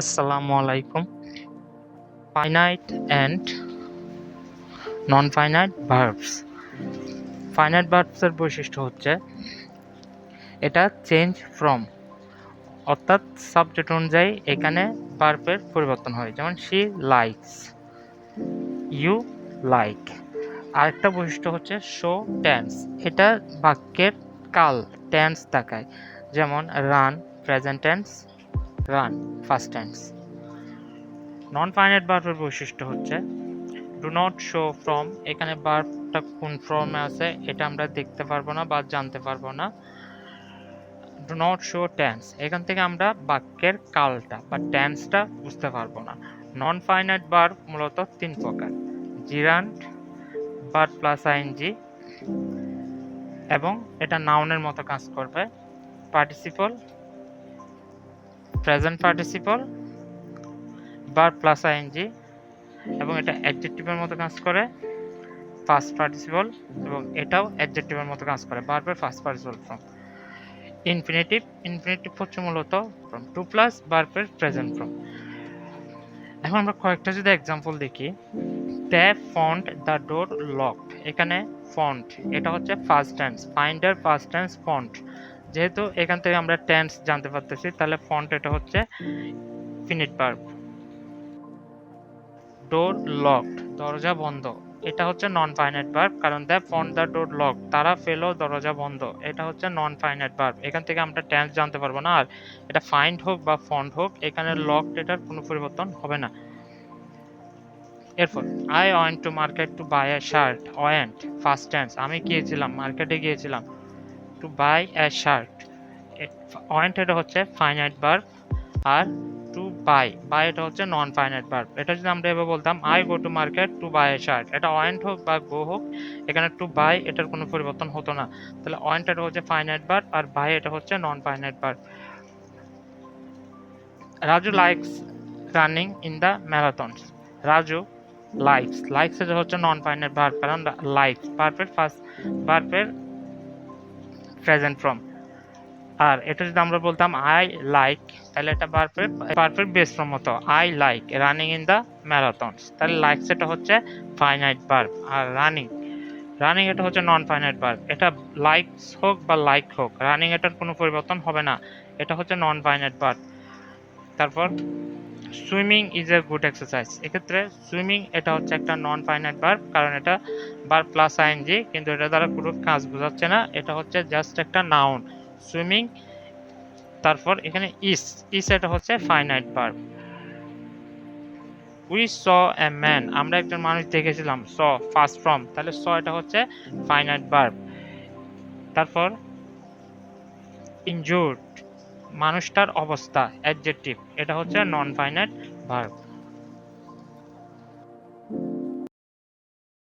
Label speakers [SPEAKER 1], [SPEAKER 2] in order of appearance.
[SPEAKER 1] আসসালামু আলাইকুম। Finite and non finite verbs finite ভার্বসের বৈশিষ্ট্য হচ্ছে, এটা চেঞ্জ ফ্রম অর্থাৎ সাবজেক্ট অনুযায়ী এখানে ভার্বের পরিবর্তন হয়। যেমন শি লাইকস ইউ লাইক আরেকটা বৈশিষ্ট্য হচ্ছে শো টেন্স এটা বাক্যের কাল টেন্স দেখায়। যেমন run present tense run past tense non finite ভার্বের বৈশিষ্ট্য হচ্ছে ডু নট শো ফ্রম এখানে ভার্বটা কোন ফর্মে আছে, এটা আমরা দেখতে পারব না বা জানতে পারব না। ডু নট শো টেন্স এখান থেকে আমরা বাক্যের কালটা বা টেন্সটা বুঝতে পারব না। নন ফাইনাইট ভার্ব মূলত তিন প্রকার জিরান্ট ভার্ব প্লাস আইএনজি এবং এটা নাউনের মতো কাজ করবে পার্টিসিপল প্রেজেন্ট পার্টিসিপল বার প্লাস আইএনজি এবং এটা অ্যাডজেক্টিভের মতো কাজ করে ফার্স্ট পার্টিসিপল এবং এটাও অ্যাডজেক্টিভের মতো কাজ করে বারবার past participle form infinitive infinitive হচ্ছে মূলত ফর্ম টু প্লাস বারবার প্রেজেন্ট ফর্ম এখন আমরা কয়েকটা যদি এক্সাম্পল দেখি the found the door locked এখানে ফন্ট এটা হচ্ছে past tense finder past tense found যেহেতু এখান থেকে আমরা টেন্স জানতে পারতেছি, তাহলে ফন্ট এটা হচ্ছে ফিনিট ভার্ব ডোর লকড দরজা বন্ধ। এটা হচ্ছে নন ফাইনাইট ভার্ব কারণ the found the door lock তারা ফেলো, দরজা বন্ধ। এটা হচ্ছে নন ফাইনাইট ভার্ব এখান থেকে আমরা টেন্স জানতে পারব না, আর এটা ফাইন্ড হোক বা ফন্ট হোক, এখানে লকড এটার কোনো পরিবর্তন হবে না। এরপর I went to market to buy a shirt went past tense আমি গিয়েছিলাম মার্কেটে গিয়েছিলাম। To buy a shirt went এটা হচ্ছে ফাইনাইট ভার্ব আর টু বাই বাই এটা হচ্ছে নন ফাইনাইট ভার্ব এটা যদি আমরা এভাবে বলতাম I go to market to buy a shirt এটা ওয়েন্ট হোক বা গো হোক, এখানে টু বাই এটার কোনো পরিবর্তন হতো না। তাহলে ওয়েন্ট এটা হচ্ছে ফাইনাইট ভার্ব আর বাই এটা হচ্ছে non finite verb Raju likes running in the marathons Raju likes likes এটা হচ্ছে নন ফাইনাইট ভার্ব কারণ লাইকস ভার্বের ফার্স্ট ভার্বের প্রেজেন্ট ফর্ম আর এটা যদি আমরা বলতাম আই লাইক তাহলে এটা ভার্বের পারফেক্ট বেস ফর্ম হতো। I like running in the marathons তাহলে লাইকস এটা হচ্ছে ফাইনাইট ভার্ব আর রানিং রানিং এটা হচ্ছে নন ফাইনাইট ভার্ব এটা লাইকস হোক বা লাইক হোক রানিং এটার কোনো পরিবর্তন হবে না। এটা হচ্ছে নন ফাইনাইট ভার্ব তারপর swimming is a good exercise. এক্ষেত্রে সুইমিং এটা হচ্ছে একটা নন ফাইনাইট ভার্ব কারণ এটা বার প্লাস আইএনজি কিন্তু এটা দ্বারা কোনো কাজ বোঝাচ্ছে না। এটা হচ্ছে জাস্ট একটা নাউন সুইমিং, তারপর এখানে ইস ইস এটা হচ্ছে finite verb we saw a man আমরা একজন মানুষ দেখেছিলাম স ফার্স্ট ফর্ম তাহলে স এটা হচ্ছে ফাইনাইট ভার্ব তারপর ইনজুর্ড মানুষটার অবস্থা অ্যাডজেক্টিভ এটা হচ্ছে নন ফাইনাইট ভার্ব